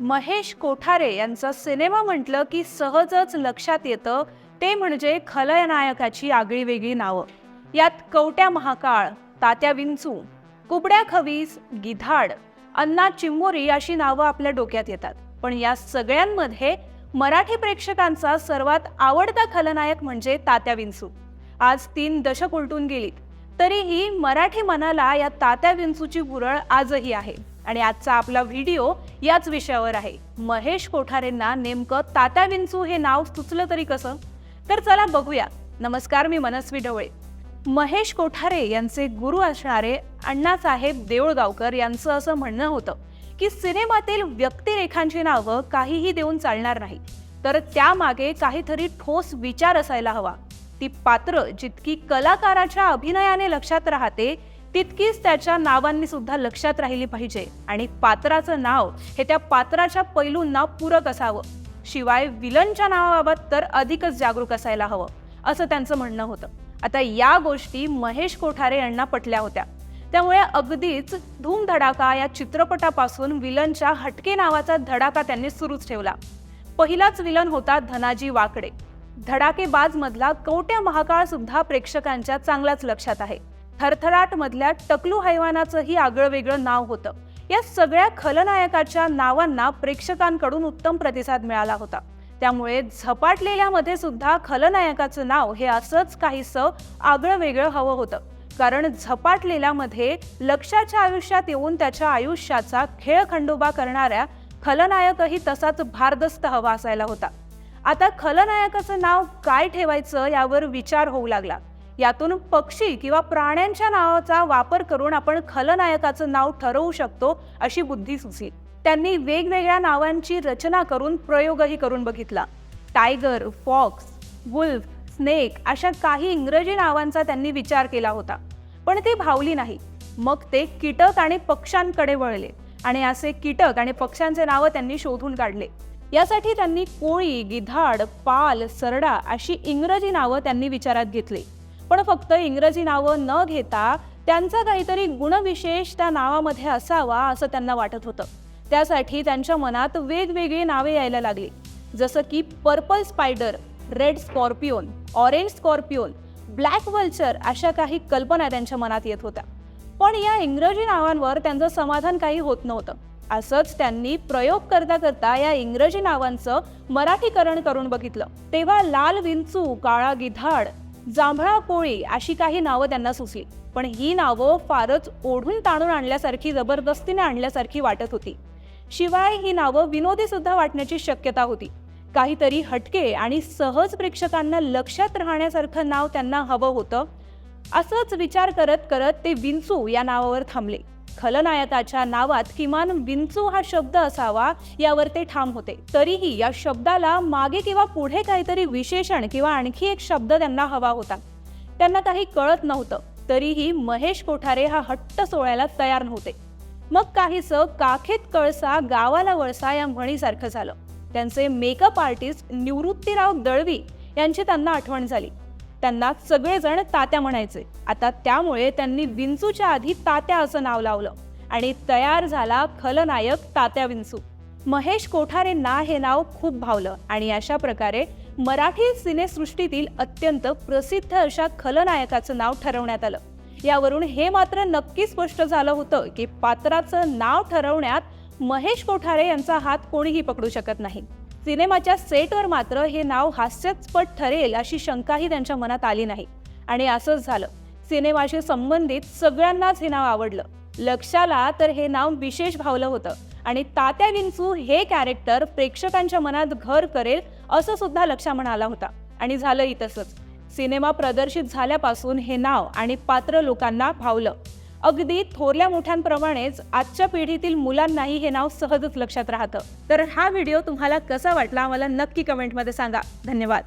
महेश कोठारे यांचा सिनेमा म्हटलं की सहजच लक्षात येतं ते म्हणजे खलनायकाची आगळी वेगळी नावं. यात कवट्या महाकाळ तात्या विंचू कुबड्या खवीस गिधाड अण्णा चिंबोरी अशी नावं आपल्या डोक्यात येतात. पण या सगळ्यांमध्ये मराठी प्रेक्षकांचा सर्वात आवडता खलनायक म्हणजे तात्या विंचू. आज तीन दशक उलटून गेलीत तरीही मराठी मनाला या तात्या विंचूची बुरळ आजही आहे. आणि आजचा आपला व्हिडिओ याच विषयावर आहे. महेश कोठारेंना नेमकं तात्या विंचू हे नाव सुचलं तरी कसं? तर चला बघूया. नमस्कार मी मनस्वी ढवळे. महेश कोठारे यांचे गुरु असणारे अण्णासाहेब देऊळगावकर यांचं असं म्हणणं होतं की सिनेमातील व्यक्तिरेखांची नावं काहीही देऊन चालणार नाही. तर त्यामागे काहीतरी ठोस विचार असायला हवा. ती पात्र जितकी कलाकाराच्या अभिनयाने लक्षात राहते तितकीच त्याच्या नावांनी सुद्धा लक्षात राहिली पाहिजे. आणि पात्राचं नाव हे त्या पात्राच्या पैलूंना पूरक असावं. शिवाय विलनच्या नावाबाबत तर अधिकच जागरूक असायला हवं असं त्यांचं म्हणणं होतं. आता या गोष्टी महेश कोठारे यांना पटल्या होत्या. त्यामुळे अगदीच धूम धडाका या चित्रपटापासून विलनच्या हटके नावाचा धडाका त्यांनी सुरूच ठेवला. पहिलाच विलन होता धनाजी वाकडे. धडाकेबाज मधला कवट्या महाकाळ सुद्धा प्रेक्षकांच्या चांगलाच लक्षात आहे. थरथराट मधल्या टकलू हैवानाचंही आगळं वेगळं नाव होतं. या सगळ्या खलनायकाच्या नावांना प्रेक्षकांकडून उत्तम प्रतिसाद मिळाला होता. त्यामुळे झपाटलेल्यामध्ये सुद्धा खलनायकाचं नाव हे असंच काहीसं आगळं वेगळं हवं होतं. कारण झपाटलेल्यामध्ये लक्षाच्या आयुष्यात येऊन त्याच्या आयुष्याचा खेळ खंडोबा करणाऱ्या खलनायकही तसाच भारदस्त हवा असायला होता. आता खलनायकाचं नाव काय ठेवायचं यावर विचार होऊ लागला. यातून पक्षी किंवा प्राण्यांच्या नावाचा वापर करून आपण खलनायकाचं नाव ठरवू शकतो अशी बुद्धी सुचली त्यांनी वेगवेगळ्या नावांची रचना करून प्रयोगही करून बघितला. टायगर फॉक्स वुल्फ स्नेक अशा काही इंग्रजी नावांचा त्यांनी विचार केला होता. पण ती भावली नाही. मग ते कीटक आणि पक्ष्यांकडे वळले आणि असे कीटक आणि पक्ष्यांचे नावं त्यांनी शोधून काढले. यासाठी त्यांनी कोळी गिधाड पाल सरडा अशी इंग्रजी नावं त्यांनी विचारात घेतली. पण फक्त इंग्रजी नावं न घेता त्यांचा काहीतरी गुणविशेष त्या नावामध्ये असावा असं त्यांना वाटत होतं. त्यासाठी त्यांच्या मनात वेगवेगळी नावे यायला लागली. जसं की purple spider red scorpion orange scorpion black vulture अशा काही कल्पना त्यांच्या मनात येत होत्या. पण या इंग्रजी नावांवर त्यांचं समाधान काही होत नव्हतं. असंच त्यांनी प्रयोग करता करता या इंग्रजी नावांचं मराठीकरण करून बघितलं. तेव्हा लाल विंचू काळा गिधाड जांभळा कोळी अशी काही नावं त्यांना सुचली. पण ही नावं फारच ओढून ताणून आणल्यासारखी जबरदस्तीने आणल्यासारखी वाटत होती. शिवाय ही नावं विनोदी सुद्धा वाटण्याची शक्यता होती. काहीतरी हटके आणि सहज प्रेक्षकांना लक्षात राहण्यासारखं नाव त्यांना हवं होतं असंच विचार करत करत ते विंचू या नावावर थांबले. खलनायकाच्या नावात किमान विंचू हा शब्द असावा यावर ते ठाम होते. तरीही या शब्दाला मागे किंवा पुढे काहीतरी विशेषण किंवा आणखी एक शब्द त्यांना हवा होता. त्यांना काही कळत नव्हतं. तरीही महेश कोठारे हा हट्ट सोडायला तयार नव्हते. मग काहीसं काखेत कळसा गावाला वळसा या म्हणीसारखं झालं. त्यांचे मेकअप आर्टिस्ट निवृत्तीराव दळवी यांची त्यांना आठवण झाली. त्यांना सगळेजण तात्या म्हणायचे. आता त्यामुळे त्यांनी विंचूच्या आधी तात्या असं नाव लावलं आणि तयार झाला खलनायक तात्या विंचू. महेश कोठारेंना हे नाव खूप भावलं आणि अशा प्रकारे मराठी सिनेसृष्टीतील अत्यंत प्रसिद्ध अशा खलनायकाचं नाव ठरवण्यात आलं. यावरून हे मात्र नक्की स्पष्ट झालं होतं की पात्राचं नाव ठरवण्यात महेश कोठारे यांचा हात कोणीही पकडू शकत नाही. सिनेमाच्या सेटवर मात्र हे नाव हास्यास्पद ठरेल अशी शंकाही त्यांच्या मनात आली नाही. आणि असंच झालं. सिनेमाशी संबंधित सगळ्यांनाच हे नाव आवडलं. लक्षाला तर हे नाव विशेष भावलं होतं. आणि तात्या विंचू हे कॅरेक्टर प्रेक्षकांच्या मनात घर करेल असं सुद्धा लक्षा म्हणाला होता. आणि झालंही तसंच. सिनेमा प्रदर्शित झाल्यापासून हे नाव आणि पात्र लोकांना भावलं. अगदी थोरल्या मोठ्यांप्रमाणेच आजच्या पिढीतील मुलांनाही हे नाव सहजच लक्षात राहतं. तर हा व्हिडिओ तुम्हाला कसा वाटला? मला नक्की कमेंटमध्ये सांगा. धन्यवाद.